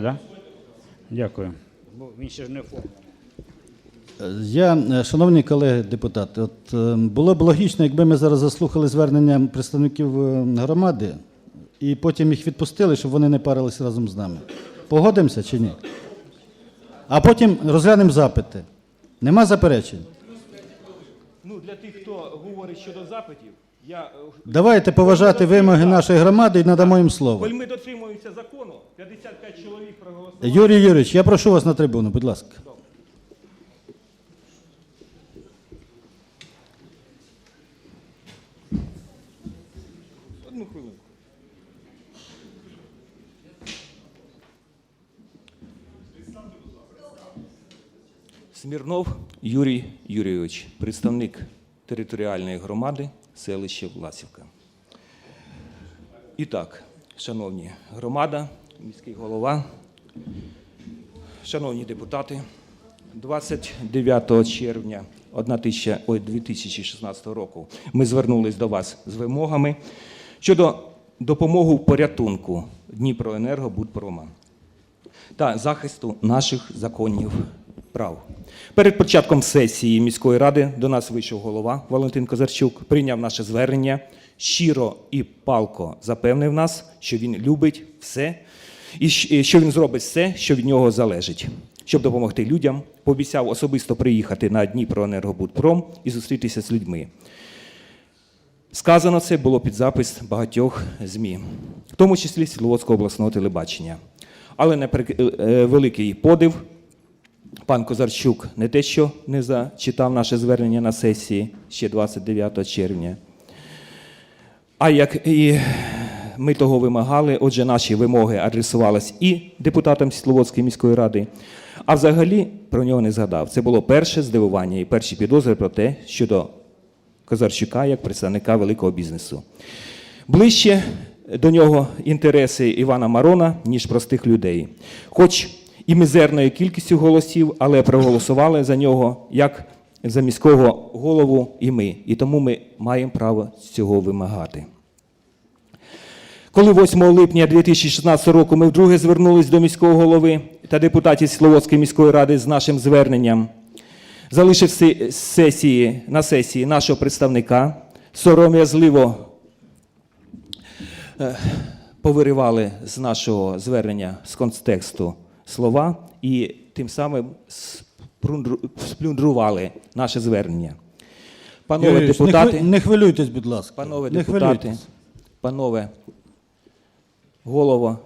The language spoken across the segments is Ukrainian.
Да? Дякую. Бо він ще ж не оформлений. Я, е, шановні колеги депутати, от е, було б логічно, якби ми зараз заслухали звернення представників е, громади і потім їх відпустили, щоб вони не парилися разом з нами. Погодимося чи ні? А потім розглянемо запити. Нема заперечень? Ну, для тих, хто говорить щодо запитів, Давайте поважати вимоги нашої громади і надамо їм слово. Коль ми дотримуємося закону, 55 чоловік проголосували. Юрій Юрійович, я прошу вас на трибуну, будь ласка. Одну хвилинку. Смірнов Юрій Юрійович, представник територіальної громади селища Власівка. І так, шановні громада, міський голова, шановні депутати, 29 червня 2016 року ми звернулись до вас з вимогами щодо допомоги в порятунку Дніпроенерго Будпрома та захисту наших законів прав. Перед початком сесії міської ради до нас вийшов голова Валентин Козарчук, прийняв наше звернення, щиро і палко запевнив нас, що він любить все і що він зробить все, що від нього залежить, щоб допомогти людям. Пообіцяв особисто приїхати на Дніпроенергобудпром і зустрітися з людьми. Сказано це було під запис багатьох ЗМІ, в тому числі Світловодського обласного телебачення. Але на е, великий подив, пан Козарчук не те, що не зачитав наше звернення на сесії ще 29 червня, а як і ми того вимагали, отже, наші вимоги адресувались і депутатам Світловодської міської ради, а взагалі про нього не згадав. Це було перше здивування і перші підозри про те, щодо Козарчука як представника великого бізнесу. Ближче до нього інтереси Івана Марона, ніж простих людей. Хоч і мізерною кількістю голосів, але проголосували за нього як за міського голову і ми. І тому ми маємо право цього вимагати. Коли 8 липня 2016 року ми вдруге звернулись до міського голови та депутатів Словодської міської ради з нашим зверненням, залишив сесії, на сесії нашого представника, сором'язливо е, повиривали з нашого звернення з контексту слова і тим самим сплюндрували наше звернення. Панове Юрій Юрійович, депутати, Не хвилюйтесь, будь ласка. Панове не депутати, хвилюйтесь. панове голова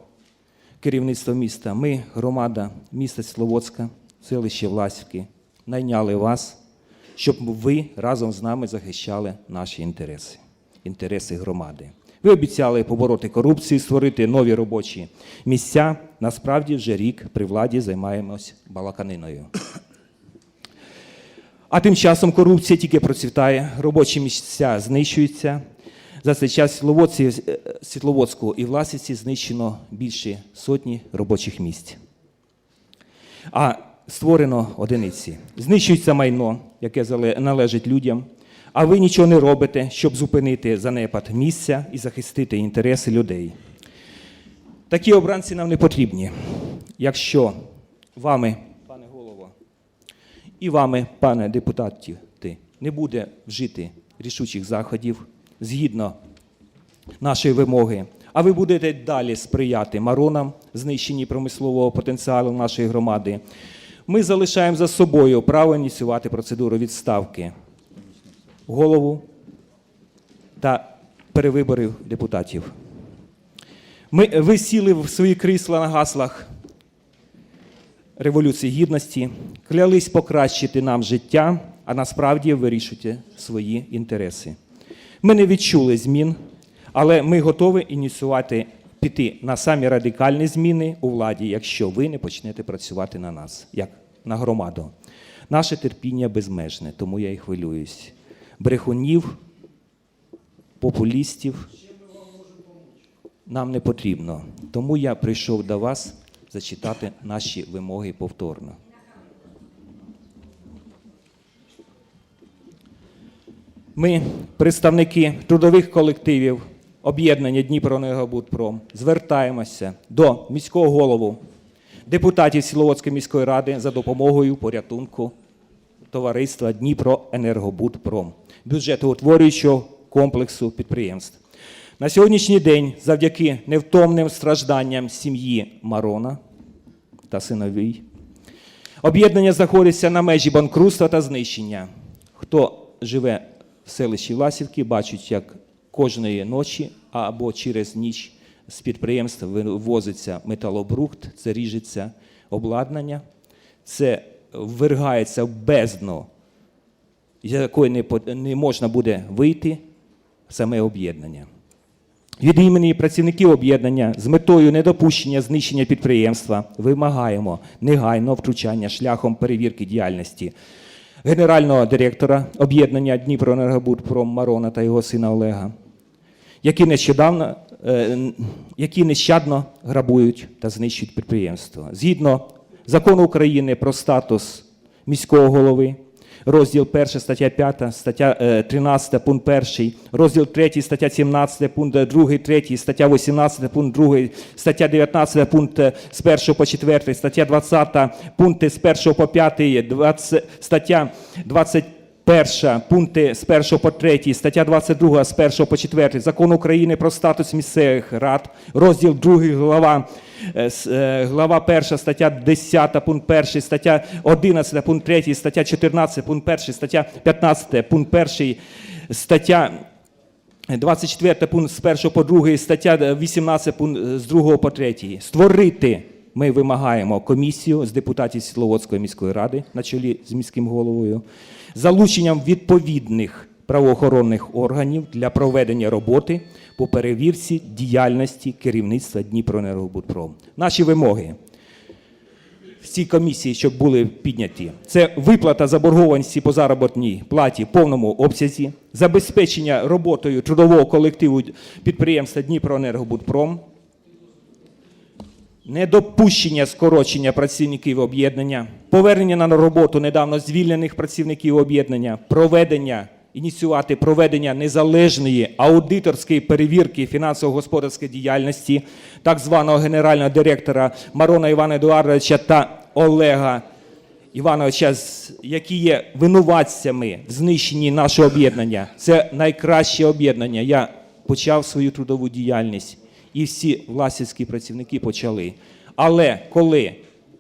керівництва міста, ми, громада міста Словодська, селище Власівки, найняли вас, щоб ви разом з нами захищали наші інтереси, інтереси громади. Ви обіцяли побороти корупцію, створити нові робочі місця. Насправді вже рік при владі займаємось балаканиною. А тим часом корупція тільки процвітає, робочі місця знищуються. За цей час е, Світловодську і Власівці знищено більше сотні робочих місць. А створено одиниці. Знищується майно, яке належить людям. А ви нічого не робите, щоб зупинити занепад місця і захистити інтереси людей. Такі обранці нам не потрібні. Якщо вами, пане голово, і вами, пане депутаті, не буде вжити рішучих заходів згідно нашої вимоги, а ви будете далі сприяти маронам, знищенні промислового потенціалу нашої громади. Ми залишаємо за собою право ініціювати процедуру відставки голову та перевиборів депутатів. Ми, ви сіли в свої крісла на гаслах Революції Гідності, клялись покращити нам життя, а насправді вирішуєте свої інтереси. Ми не відчули змін, але ми готові ініціювати піти на самі радикальні зміни у владі, якщо ви не почнете працювати на нас, як на громаду. Наше терпіння безмежне, тому я і хвилююсь. Брехунів, популістів нам не потрібно. Тому я прийшов до вас зачитати наші вимоги повторно. Ми, представники трудових колективів об'єднання Дніпроенергобудпром, звертаємося до міського голову депутатів Сіловодської міської ради за допомогою порятунку товариства Дніпроенергобудпром, бюджетоутворюючого комплексу підприємств. На сьогоднішній день, завдяки невтомним стражданням сім'ї Марона та синовій, об'єднання знаходиться на межі банкрутства та знищення. Хто живе в селищі Власівки, бачить, як кожної ночі або через ніч з підприємства вивозиться металобрухт, це ріжеться обладнання, це ввергається в бездну, з якої не, можна буде вийти саме об'єднання. Від імені працівників об'єднання з метою недопущення знищення підприємства вимагаємо негайного втручання шляхом перевірки діяльності генерального директора об'єднання Дніпроенергобудпром Марона та його сина Олега, які нещодавно, е, які нещадно грабують та знищують підприємство. Згідно закону України про статус міського голови, розділ 1, стаття 5, стаття е, 13, пункт 1, розділ 3, стаття 17, пункт 2, 3, стаття 18, пункт 2, стаття 19, пункт е, з 1 по 4, стаття 20, пункти з 1 по 5, 20, стаття 21, пункти з 1 по 3, стаття 22 з 1 по 4 Закону України про статус місцевих рад, розділ 2, глава, е, е, глава 1, стаття 10, пункт 1, стаття 11, пункт 3, стаття 14, пункт 1, стаття 15, пункт 1, стаття 24 пункт з 1 по 2, стаття 18 пункт е, з 2 по 3. Створити ми вимагаємо комісію з депутатів Світловодської міської ради на чолі з міським головою, залученням відповідних правоохоронних органів для проведення роботи по перевірці діяльності керівництва Дніпроенергобудпром. Наші вимоги в цій комісії, щоб були підняті, це виплата заборгованості по заробітній платі в повному обсязі, забезпечення роботою трудового колективу підприємства Дніпроенергобудпром, недопущення скорочення працівників об'єднання, повернення на роботу недавно звільнених працівників об'єднання, проведення. Ініціювати проведення незалежної аудиторської перевірки фінансово-господарської діяльності так званого генерального директора Марона Івана Едуардовича та Олега Івановича, які є винуватцями в знищенні нашого об'єднання. Це найкраще об'єднання. Я почав свою трудову діяльність, і всі власівські працівники почали. Але коли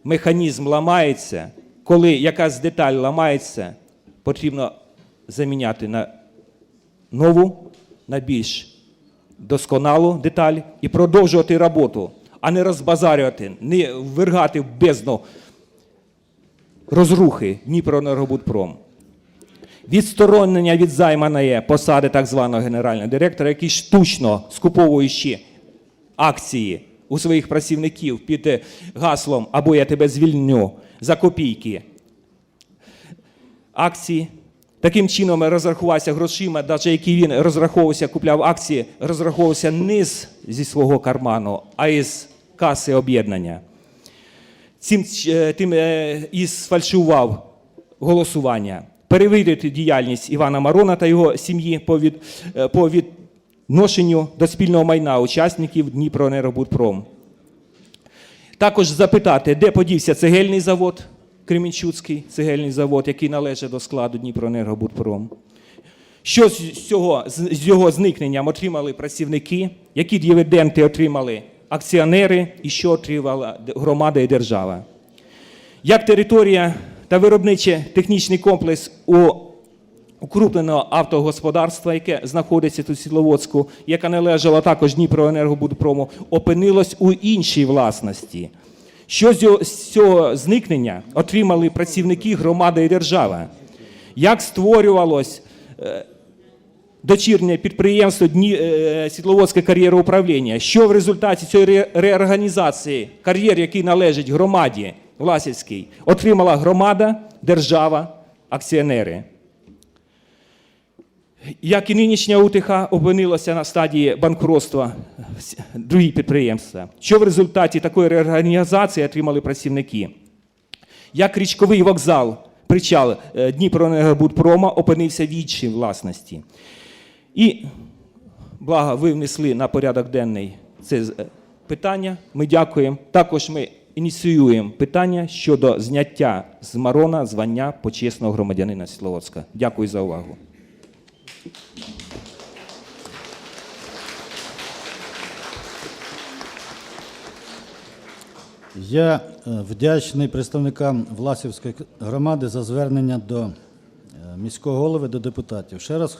механізм ламається, коли якась деталь ламається, потрібно заміняти на нову, на більш досконалу деталь і продовжувати роботу, а не розбазарювати, не ввергати в бездну розрухи Дніпроенергобудпром. Відсторонення від займаної посади так званого генерального директора, який штучно скуповуючи акції у своїх працівників під гаслом або я тебе звільню за копійки акції. Таким чином розрахувався грошима, навіть які він розраховувався, купляв акції, розраховувався не зі свого карману, а із каси об'єднання. Цим е, тим е, і сфальшував голосування. Перевірити діяльність Івана Марона та його сім'ї по, від, е, по відношенню до спільного майна учасників Дніпроенергобудпром. Також запитати, де подівся цегельний завод, Кремінчуцький цегельний завод, який належить до складу Дніпроенергобудпром. Що з цього з його зникненням отримали працівники, які дивіденди отримали акціонери і що отримала громада і держава? Як територія та виробничий технічний комплекс у укрупненого автогосподарства, яке знаходиться тут в Світловодську, яка належала також Дніпроенергобудпрому, опинилось у іншій власності. Що з цього- зникнення отримали працівники громади і держава? Як створювалось е, дочірнє підприємство е, Світловодське кар'єроуправління? Що в результаті цієї реорганізації кар'єр, який належить громаді Власівській, отримала громада, держава, акціонери? Як і нинішня УТХ опинилася на стадії банкротства другі підприємства. Що в результаті такої реорганізації отримали працівники? Як річковий вокзал, причал е, Дніпроенергобудпрома опинився в іншій власності? І благо ви внесли на порядок денний це е, питання. Ми дякуємо. Також ми ініціюємо питання щодо зняття з Марона звання почесного громадянина Світловодська. Дякую за увагу. Я е, вдячний представникам Власівської громади за звернення до е, міського голови, до депутатів. Ще раз